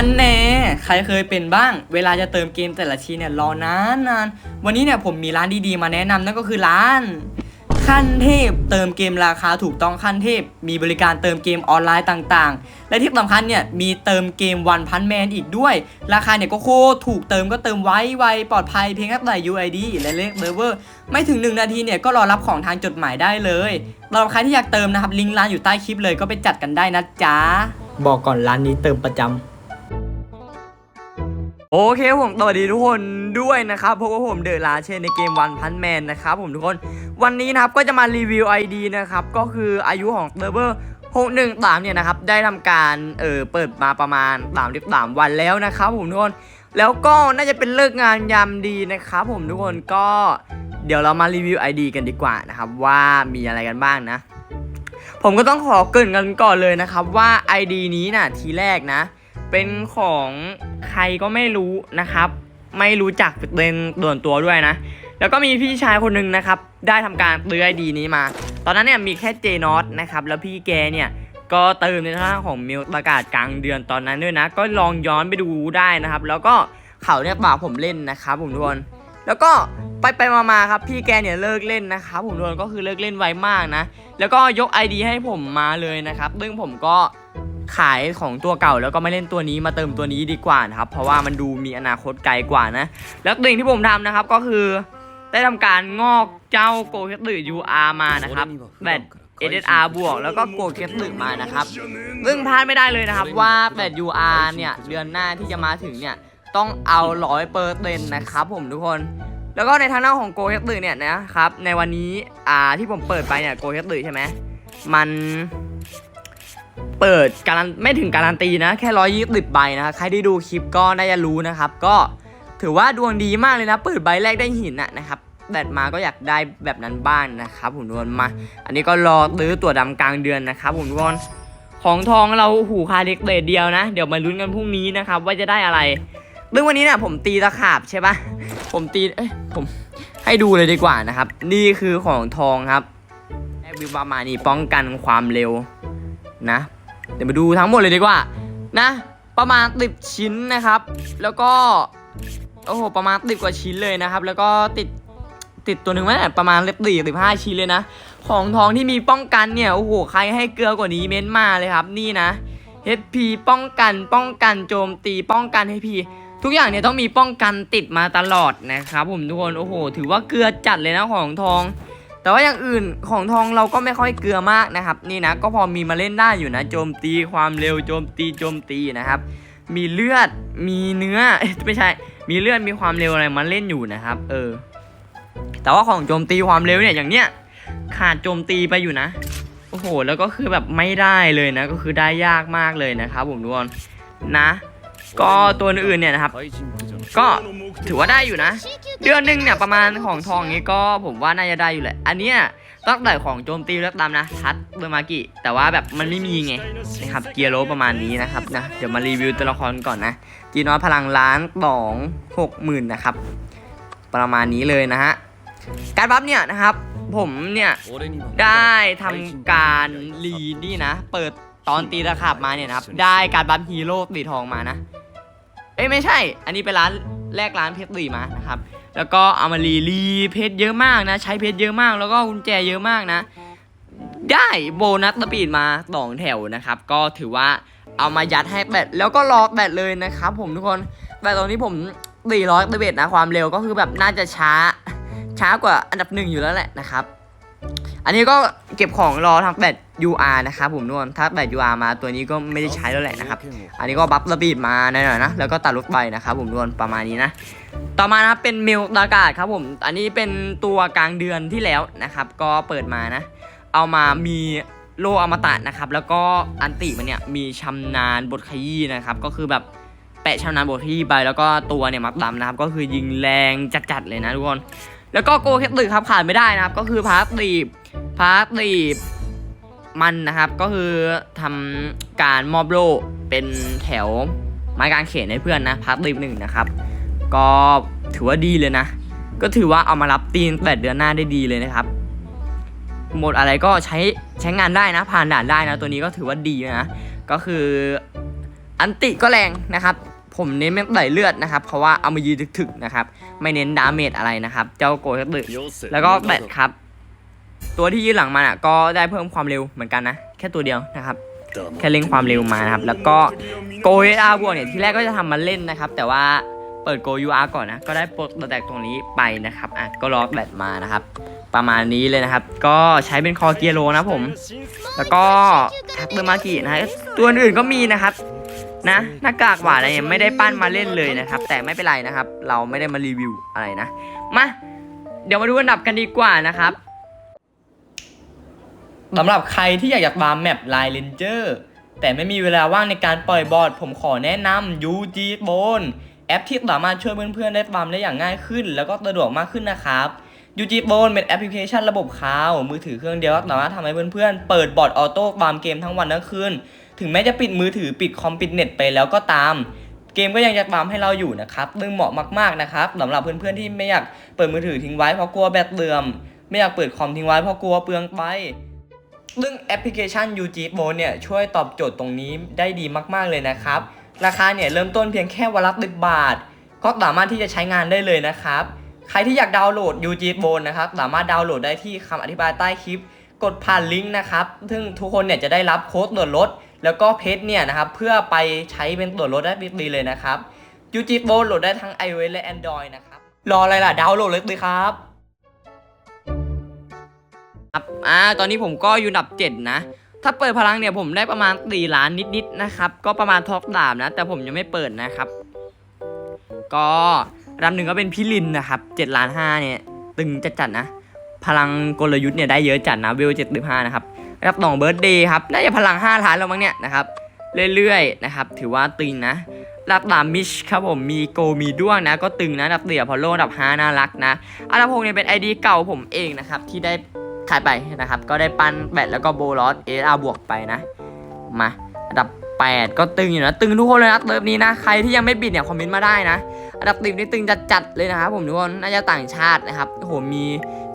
ท่านแน่ใครเคยเป็นบ้าง เวลาจะเติมเกมแต่ละทีเนี่ยรอนานนานวันนี้เนี่ยผมมีร้านดีๆมาแนะนำนั่นก็คือร้าน ขั้นเทพ เติมเกมราคาถูกต้องขั้นเทพ มีบริการเติมเกมออนไลน์ต่างๆ และที่สำคัญเนี่ยมีเติมเกมวันพันแมนอีกด้วย ราคาเนี่ยก็โคตรถูกเติมก็เติมไวไวปลอดภัยเพียงแค่ใส่ UID และเลขเบอร์เวอร์ไม่ถึง 1 นาทีเนี่ยก็รอรับของทางจดหมายได้เลยสำหรับใครที่อยากเติมนะครับลิงก์ร้านอยู่ใต้คลิปเลยก็ไปจัดกันได้นะจ๊ะบอกก่อนร้านนี้เติมประจำ โอเคผมสวัสดีทุกคนด้วยนะครับพบกับผมเดอะลาเชนในเกมวันพันแมนนะครับผมทุกคนวันนี้นะครับก็จะมารีวิว ID นะครับก็คืออายุของเซิร์ฟเวอร์613เนี่ยนะครับได้ทำการเออเปิดมาประมาณ33วันแล้วนะครับผมทุกคนแล้วก็น่าจะเป็นเลิกงานยามดีนะครับผมทุกคนก็เดี๋ยวเรามารีวิว ID กันดีกว่านะครับว่ามีอะไรกันบ้างนะ ผมก็ต้องขอเกรินกันก่อนเลยนะครับว่า ID นี้นะทีแรกนะ เป็นของใครก็ไม่รู้นะครับ ไม่รู้จักเป็นส่วนตัวด้วยนะ แล้วก็มีพี่ชายคนหนึ่งนะครับ ได้ทำการซื้อไอดีนี้มา ตอนนั้นเนี่ยมีแค่เจนอตนะครับ แล้วพี่แกเนี่ยก็เติมในท่างของมิลประกาศกลางเดือนตอนนั้นด้วยนะ ก็ลองย้อนไปดูได้นะครับ แล้วก็เขาเนี่ยฝากผมเล่นนะครับผมทุกคนแล้วก็ไปไปมามาครับพี่แกเนี่ยเลิกเล่นนะครับผมทุกคนก็คือเลิกเล่นไวมากนะ แล้วก็ยก ID ให้ผมมาเลยนะครับซึ่งผมก็ ขายของตัวเก่าแล้วก็ไม่เล่นตัวนี้มาเติมตัวนี้ดีกว่านะครับ เพราะว่ามันดูมีอนาคตไกลกว่านะ แล้วสิ่งที่ผมทำนะครับก็คือ ได้ทำการงอกเจ้าโกเคสตือ UR มานะครับแบต SSR บวกแล้วก็โกเคสตือมานะครับซึ่งพลาดไม่ได้เลยนะครับว่าแบต UR เนี่ยเดือนหน้าที่จะมาถึงเนี่ยต้องเอาร้อยเปอร์เซ็นต์นะครับผมทุกคนแล้วก็ในทางด้านของโกเฮตือเนี่ยนะครับในวันนี้อ่าที่ผมเปิดไปเนี่ยโกเฮตือใช่ไหมมัน เปิดการันไม่ถึงการันตีนะ แค่ร้อยยี่สิบใบนะครับใครที่ดูคลิปก็น่าจะรู้นะครับ ก็ถือว่าดวงดีมากเลยนะ เปิดใบแรกได้หินอะนะครับแบตมาก็อยากได้แบบนั้นบ้างนะครับผมทุกคนมา อันนี้ก็รอซื้อตั๋วดำกลางเดือนนะครับผมทุกคนของทองเราหูคาเด็กเดเดียวนะ เดี๋ยวมาลุ้นกันพรุ่งนี้นะครับว่าจะได้อะไรซึ่งวันนี้เนี่ยผมตีตะขาบใช่ปะผมตีเอ้ยผมให้ดูเลยดีกว่านะครับ นี่คือของทองครับแอวิวบามานี่ป้องกันความเร็ว นะ เดี๋ยวมาดูทั้งหมดเลยดีกว่า นะ ประมาณติดชิ้นนะครับ แล้วก็โอ้โหประมาณติดกว่าชิ้นเลยนะครับ แล้วก็ติดติดตัวหนึ่งไหมประมาณเล็บตีสิบห้าชิ้นเลยนะ ของทองที่มีป้องกันเนี่ยโอ้โหใครให้เกลือกว่านี้เม้นมาเลยครับนี่นะ HP ป้องกันป้องกันโจมตีป้องกัน HP ทุกอย่างเนี่ยต้องมีป้องกันติดมาตลอดนะครับผมทุกคนโอ้โห ถือว่าเกลือจัดเลยนะของทอง แต่ว่าอย่างอื่นของทองเราก็ไม่ค่อยเกลือมากนะครับ นี่นะก็พอมีมาเล่นได้อยู่นะ โจมตีความเร็วโจมตีโจมตีนะครับ มีเลือดมีเนื้อไม่ใช่ มีเลือดมีความเร็วอะไรมาเล่นอยู่นะครับ เออ แต่ว่าของโจมตีความเร็วเนี่ยอย่างเนี้ยขาดโจมตีไปอยู่นะโอ้โห แล้วก็คือแบบไม่ได้เลยนะ ก็คือได้ยากมากเลยนะครับผมทุกคนนะ ก็ตัวอื่นเนี่ยนะครับ ก็ ถือว่าได้อยู่นะ เดือนหนึ่งเนี่ยประมาณของทองนี้ก็ผมว่าน่าจะได้อยู่แหละ อันเนี้ยต้องแต่ของโจมตีเลือกตามนะทัดเบอร์มากิแต่ว่าแบบมันไม่มีไงนะครับเกียร์โรประมาณนี้นะครับนะเดี๋ยวมารีวิวตัวละครก่อนนะจีนอสพลังล้านสองหกหมื่นนะครับประมาณนี้เลยนะฮะการบัฟเนี่ยนะครับผมเนี่ยได้ทำการรีนี่นะ เปิดตอนตีตะขาบมาเนี่ยนะครับได้การบัฟฮีโร่ตีทองมานะ เอ้ยไม่ใช่ อันนี้เป็นร้าน แลกร้านเพชรตีมานะครับแล้วก็เอามารีรีเพชรเยอะมากนะ ใช้เพชรเยอะมาก แล้วก็กุญแจเยอะมากนะ ได้โบนัสสปีดมาสองแถวนะครับ ก็ถือว่าเอามายัดให้แบตแล้วก็รอแบตเลยนะครับ ผมทุกคนแต่ตอนนี้ผมตีร้อยเบตนะความเร็วก็คือแบบน่าจะช้าช้ากว่าอันดับหนึ่งอยู่แล้วแหละนะครับ อันนี้ก็เก็บของรอทำแบต UR นะครับผมทุกคนถ้าแบต UR มาตัวนี้ก็ไม่ได้ใช้แล้วแหละนะครับ อันนี้ก็บัฟระบีดมาหน่อยๆนะ แล้วก็ตัดรถไฟนะครับผมรวนประมาณนี้นะ ต่อมานะครับเป็นเมลอากาศครับผม อันนี้เป็นตัวกลางเดือนที่แล้วนะครับ ก็เปิดมานะ เอามามีโลอมตะนะครับ แล้วก็อันติมันเนี่ยมีชำนาญบทขยี้นะครับ ก็คือแบบแปะชำนาญบทขยี้ไป แล้วก็ตัวเนี่ยมัดดำนะครับ ก็คือยิงแรงจัดๆเลยนะทุกคน แล้วก็โกเคตึกครับขาดไม่ได้นะครับ ก็คือพาร์ตีบ พาร์ตีบมันนะครับก็คือทำการมอบโล่เป็นแถวไม้กางเขนให้เพื่อนนะพาร์ทตีหนึ่งนะครับ ก็ถือว่าดีเลยนะ ก็ถือว่าเอามารับตีนแปดเดือนหน้าได้ดีเลยนะครับหมดอะไรก็ใช้ใช้งานได้นะ ผ่านด่านได้นะ ตัวนี้ก็ถือว่าดีนะ ก็คืออันติก็แรงนะครับ ผมเน้นเป็นไหลเลือดนะครับ เพราะว่าเอามายืนถึกๆนะครับ ไม่เน้นดาเมจอะไรนะครับ เจ้าโกเฮตึแล้วก็แบตครับ ตัวที่ยืนหลังมันอะก็ได้เพิ่มความเร็วเหมือนกันนะ แค่ตัวเดียวนะครับแค่เร่งความเร็วมานะครับ แล้วก็โกเออาร์บวกเนี่ยที่แรกก็จะทำมาเล่นนะครับ แต่ว่าเปิดโกยูอาร์ก่อนนะ ก็ได้โปรแตกตรงนี้ไปนะครับอะก็ล็อกแบตมานะครับ ประมาณนี้เลยนะครับ ก็ใช้เป็นคอเกียโรนะผม แล้วก็ทักเบอร์มากินะฮะตัวอื่นก็มีนะครับนะหน้ากากหวานอะไรเนี่ยไม่ได้ปั้นมาเล่นเลยนะครับ แต่ไม่เป็นไรนะครับ เราไม่ได้มารีวิวอะไรนะมาเดี๋ยวมาดูอันดับกันดีกว่านะครับ สำหรับใครที่อยากจะฟาร์มแมปไลน์เลนเจอร์แต่ไม่มีเวลาว่างในการปล่อยบอร์ด ผมขอแนะนำ UG b o n แอปที่สามารถช่วยเพื่อนๆได้ฟาร์มได้อย่างง่ายขึ้น แล้วก็สะดวกมากขึ้นนะครับ UG b o n เป็นแอปพลิเคชันระบบคลาว มือถือเครื่องเดียวสามารถทำให้เพื่อนๆ เปิดบอร์ดออโต้ฟาร์มเกมทั้งวันทั้งคืน ถึงแม้จะปิดมือถือปิดคอมปิดเน็ตไปแล้วก็ตาม เกมก็ยังจะฟาร์มให้เราอยู่นะครับซึ่งเหมาะมากๆนะครับสำหรับเพื่อนๆที่ไม่อยากเปิดมือถือทิ้งไว้เพราะกลัวแบตเสื่อม ไม่อยากเปิดคอมทิ้งไว้เพราะกลัวเปลืองไฟ ซึ่งแอปพลิเคชัน UG b o เนี่ยช่วยตอบโจทย์ตรงนี้ได้ดีมากๆเลยนะครับ ราคาเนี่ยเริ่มต้นเพียงแค่วันละ10บาท ก็สามารถที่จะใช้งานได้เลยนะครับ ใครที่อยากดาวน์โหลด UG b o นะครับสามารถดาวน์โหลดได้ที่คำอธิบายใต้คลิป กดผ่านลิงก์นะครับ ซึ่งทุกคนเนี่ยจะได้รับโค้ดส่วนลด แล้วก็เพจเนี่ยนะครับเพื่อไปใช้เป็นส่วนลดได้ฟรีเลยนะครับ UG b o โหลดได้ทั้ง iOS และ Android นะครับรออะไรล่ะดาวน์โหลดเลยครับ ครับอ่าตอนนี้ผมก็อยู่อันดับเจ็ดนะ ถ้าเปิดพลังเนี่ยผมได้ประมาณสี่ล้านนิดๆนะครับ ก็ประมาณท็อปดาบนะ แต่ผมยังไม่เปิดนะครับ ก็อันดับหนึ่งก็เป็นพี่ลินนะครับเจ็ดล้านห้าเนี่ย ตึงจัดๆนะ พลังกลยุทธ์เนี่ยได้เยอะจัดนะเวเจ็ดสิบห้านะครับอันดับสองเบิร์ดเดย์ครับ น่าจะพลังห้าล้านแล้วมั้งเนี่ยนะครับ เรื่อยๆนะครับ ถือว่าตึงนะอันดับสามิชครับผมมีโกมีด้วงนะ ก็ตึงนะอันดับเสี่ยพอโลอันดับห้าน่ารักนะอันดับหกเนี่ยเป็น ID เก่าผมเองนะครับที่ได้ ขายไปนะครับ ก็ได้ปันแบตแล้วก็โบลอสเออาบวกไปนะ มาอันดับ 8 ก็ตึงอยู่นะ ตึงทุกคนเลยนะเติมนี้นะ ใครที่ยังไม่บิดเนี่ยคอมเมนต์มาได้นะ อันดับติมนี่ตึงจัดๆเลยนะครับผมทุกคนน่าจะต่างชาตินะครับโหมี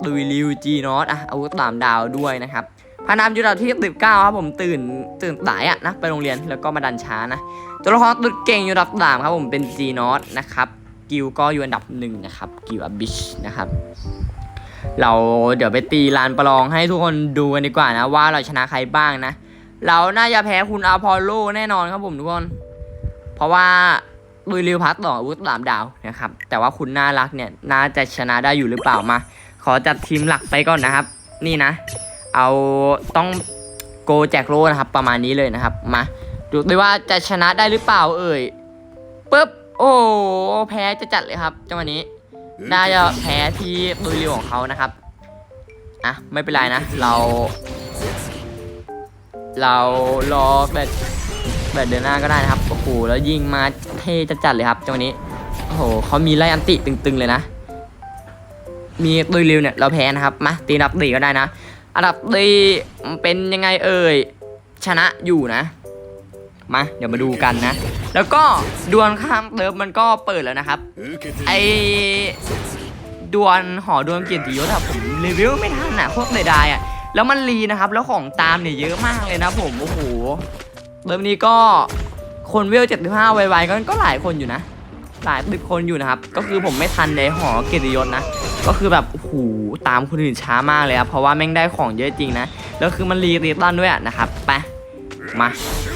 ดุยลิวจีนอตอะอาวุธตามดาวด้วยนะครับพานามอยู่อันดับที่19ครับผมตื่นตื่นสายอะนะไปโรงเรียนแล้วก็มาดันช้านะตัวละครตุดเก่งอยู่อันดับสามครับผมเป็นจีนอตนะครับกิลก็อยู่อันดับหนึ่งนะครับกิลอบิชนะครับ เราเดี๋ยวไปตีลานประลองให้ทุกคนดูกันดีกว่านะ ว่าเราชนะใครบ้างนะ เราน่าจะแพ้คุณอาพอลโลแน่นอนครับผมทุกคน เพราะว่าดุยริวพัสต่ออาวุธสามดาวนะครับ แต่ว่าคุณน่ารักเนี่ยน่าจะชนะได้อยู่หรือเปล่ามา ขอจัดทีมหลักไปก่อนนะครับ นี่นะ เอาต้องโกแจกโลนะครับ ประมาณนี้เลยนะครับมาดูด้วยว่าจะชนะได้หรือเปล่าเอ่ยปุ๊บโอ้แพ้จะจัดเลยครับจังหวะนี้ น่าจะแพ้ที่ดุยริวของเขานะครับอะไม่เป็นไรนะ เรา เรารอแบบแบบเดินหน้าก็ได้นะครับโอ้โหแล้วยิงมาเท่จัดๆเลยครับจังหวะนี้โอ้โหเขามีไล่อันติตึงๆเลยนะ มีดุยริวเนี่ยเราแพ้นะครับมาตีอันดับตีก็ได้นะอันดับตีเป็นยังไงเอ่ยชนะอยู่นะมาเดี๋ยวมาดูกันนะ แล้วก็ดวลข้ามเติมมันก็เปิดแล้วนะครับ ไอดวลหอดวลเกียรติยศอะผมรีวิวไม่ทันอะพวกเดดายอะแล้วมันรีนะครับ แล้วของตามเนี่ยเยอะมากเลยนะผมโอ้โหเติมนี้ก็คนเวลเจ็ดสิบห้าไวๆก็ก็หลายคนอยู่นะ หลายตึกคนอยู่นะครับ ก็คือผมไม่ทันในหอเกียรติยศนะ ก็คือแบบโอ้โหตามคนอื่นช้ามากเลยครับเพราะว่าแม่งได้ของเยอะจริงนะแล้วคือมันรีรีตันด้วยอะนะครับไป มา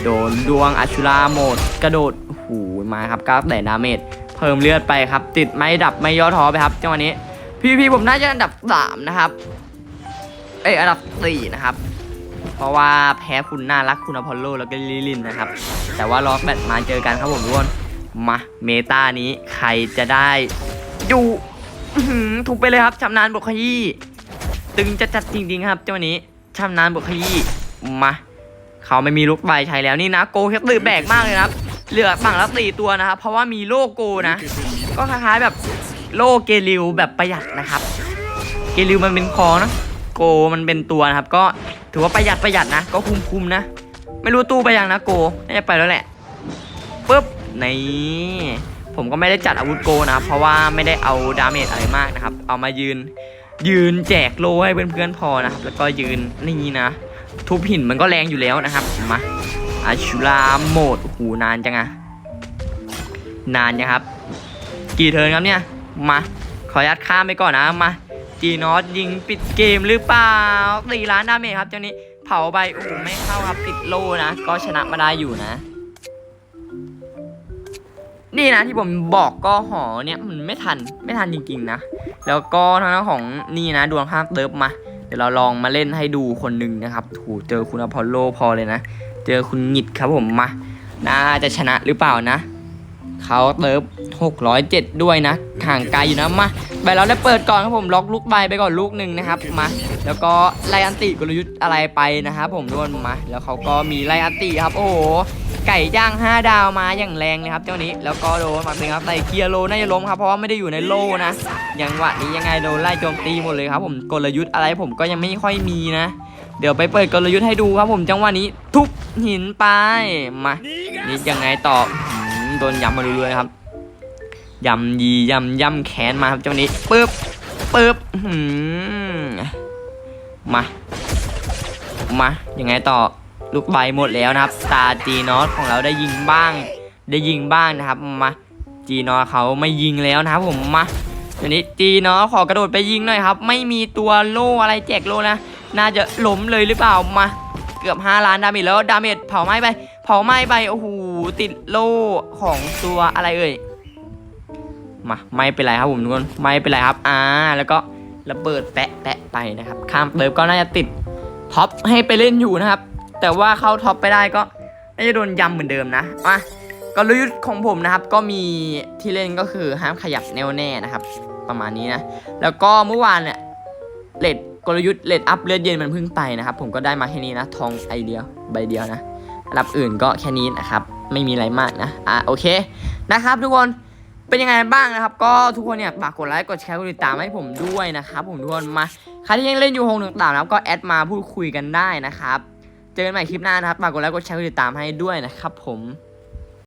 โดนดวงอัชุราโหมด กระโดดโอ้โหมาครับก้าวแต่ดาเมจเพิ่มเลือดไปครับ ติดไม่ดับไม่ย่อท้อไปครับจังหวะนี้ พี่พี่ผมน่าจะอันดับสามนะครับ เอ้ยอันดับสี่นะครับ เพราะว่าแพ้คุณน่ารักคุณอพอลโลแล้วก็ลิลินนะครับ แต่ว่าล็อกแบตมาเจอกันครับผมทุกคนมาเมตานี้ใครจะได้อยู่ถูกไปเลยครับชำนาญบวกขยี้ตึงจะจัดจริงๆครับเจังหวะนี้ชำนาญบวกขยี้มา เขาไม่มีลูกใบใช้แล้วนี่นะโกแคปตือแบกมากเลยนะครับเหลือฝั่งละสี่ตัวนะครับเพราะว่ามีโลโกนะ ก็คล้ายๆแบบโลเกลิวแบบประหยัดนะครับ เกลิวมันเป็นคอนะโกมันเป็นตัวนะครับ ก็ถือว่าประหยัดประหยัดนะ ก็คุ้มๆนะ ไม่รู้ตู้ไปยังนะโกน่าจะไปแล้วแหละปุ๊บนี่ผมก็ไม่ได้จัดอาวุธโกนะเพราะว่าไม่ได้เอาดาเมจอะไรมากนะครับ เอามายืน ยืนแจกโลให้เพื่อนๆพอนะครับ แล้วก็ยืนนี่นะ ทุบหินมันก็แรงอยู่แล้วนะครับมาอาชูราโหมดโอ้โหนานจังอะนานยังครับ กี่เทิร์นครับเนี่ยมาขอยัดข้ามไปก่อนนะมาจีนอตยิงปิดเกมหรือเปล่าตีล้านดาเมจครับเจ้านี้เผาไปโอ้โหไม่เข้าครับติดโลนะ ก็ชนะมาได้อยู่นะนี่นะที่ผมบอกก็หอเนี่ยมันไม่ทันไม่ทันจริงๆนะ แล้วก็ทางด้านของนี่นะดวงข้างเติบมา เดี๋ยวเราลองมาเล่นให้ดูคนหนึ่งนะครับถูเจอคุณอพอลโลพอเลยนะ เจอคุณหงิดครับผมมา น่าจะชนะหรือเปล่านะเขาเติบ607 ด้วยนะห่างไกลอยู่นะมาใบเราได้เปิดก่อนครับผมล็อกลูกใบไปก่อนลูกหนึ่งนะครับมาแล้วก็ไลอันติกลยุทธ์อะไรไปนะครับผมด้วยมา แล้วเขาก็มีไลอันติครับ โอ้โห ไก่ย่าง 5 ดาวมาอย่างแรงเลยครับเจ้านี้แล้วก็โดนมาเป็นครับไต่เกียร์โลน่าจะล้มครับเพราะว่าไม่ได้อยู่ในโลนะยังหวะนี้ยังไงโดนไล่โจมตีหมดเลยครับผมกลยุทธ์อะไรผมก็ยังไม่ค่อยมีนะ เดี๋ยวไปเปิดกลยุทธ์ให้ดูครับผมจังหวะนี้ทุบหินไปมานี่ยังไงต่อโดนย้ำมาเรื่อยๆครับยำยียำยำแขนมาครับเจ้านี้ปึ๊บปึ๊บมา มายังไงต่อ ลูกใบหมดแล้วนะครับตาจีนอสของเราได้ยิงบ้าง ได้ยิงบ้างนะครับมาจีนอสเขาไม่ยิงแล้วนะครับผมมาเดี๋ยวนี้จีนอสขอกระโดดไปยิงหน่อยครับ ไม่มีตัวโล่อะไรแจกโล่นะน่าจะล้มเลยหรือเปล่ามาเกือบ 5 ล้านดาเมจแล้วดาเมจเผาไหม้ไปเผาไหม้ไปโอ้โหติดโล่ของตัวอะไรเอ่ยมาไม่เป็นไรครับผมทุกคนไม่เป็นไรครับอ่าแล้วก็ระเบิดแปะแปะไปนะครับข้ามเติมก็น่าจะติดท็อปให้ไปเล่นอยู่นะครับ แต่ว่าเข้าท็อปไปได้ก็น่าจะโดนยำเหมือนเดิมนะมากลยุทธ์ของผมนะครับก็มีที่เล่นก็คือห้ามขยับแนวแน่นะครับ ประมาณนี้นะ แล้วก็เมื่อวานเนี่ยเลดกลยุทธ์เลดอัพเลือดเย็นมันเพิ่งไปนะครับ ผมก็ได้มาแค่นี้นะ ทองไอเดียวใบเดียวนะรับอื่นก็แค่นี้นะครับ ไม่มีอะไรมากนะอะโอเคนะครับ ทุกคนเป็นยังไงบ้างนะครับ ก็ทุกคนเนี่ยฝากกดไลค์กดแชร์กดติดตามให้ผมด้วยนะครับผมทุกคนมาใครที่ยังเล่นอยู่หงหนึ่งต่างนะครับก็แอดมาพูดคุยกันได้นะครับ เจอกันใหม่คลิปหน้านะครับฝากกดไลค์กดแชร์กดติดตามให้ด้วยนะครับผม